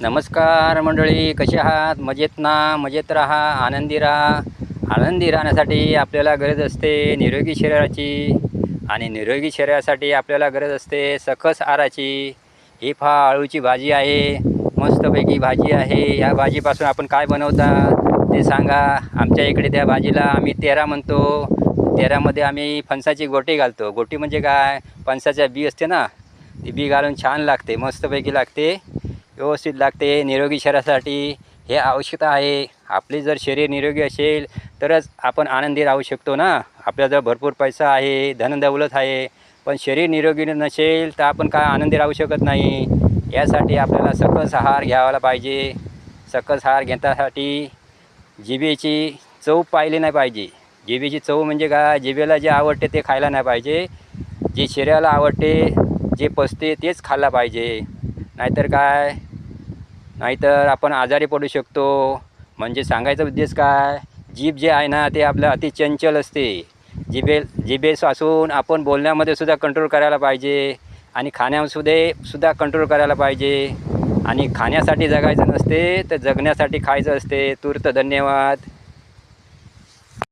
नमस्कार मंडळी कसे आहात? मजेत ना? मजेत राहा आनंदी राहा. आनंदी राहण्यासाठी आपल्याला गरज असते निरोगी शरीराची आणि निरोगी शरीरासाठी आपल्याला गरज असते सकस आराची ही फा आळूची भाजी आहे मस्तपैकी भाजी आहे. या भाजीपासून आपण काय बनवता ते सांगा. आमच्या इकडे त्या भाजीला आम्ही तेरा म्हणतो. तेरामध्ये आम्ही फणसाची गोटी घालतो. गोटी म्हणजे काय? फणसाच्या बी असते ना? ती बी घालून छान लागते मस्तपैकी लागते. व्यवस्थित लागते. निरोगी शरीरासाठी हे आवश्यकता आहे. आपले जर शरीर निरोगी असेल तरच आपण आनंदी राहू शकतो ना? आपल्याजवळ भरपूर पैसा आहे धनदौलत आहे. पण शरीर निरोगी नसेल तर आपण काय आनंदी राहू शकत नाही. यासाठी आपल्याला सकस आहार घ्यायला पाहिजे. सकस आहार घेण्यासाठी जिभेची चव पाहिली नाही पाहिजे. जिभेची चव म्हणजे काय? जिभेला जे आवडते ते खायला नाही पाहिजे. जे शरीराला आवडते जे पचते तेच खाल्ला पाहिजे. नाहीतर काय? नाहीतर आपण आजारी पडू शकतो. म्हणजे सांगायचा उद्देश काय? जीभ जे आहे ना ते आपलं अति चंचल असते. जिभे जिभेपासून आपण बोलण्यामध्ये सुद्धा कंट्रोल करायला पाहिजे. आणि खाण्यामध्ये सुद्धा कंट्रोल करायला पाहिजे. आणि खाण्यासाठी जगायचं नसते तर जगण्यासाठी खायचं असते. तूर्त धन्यवाद.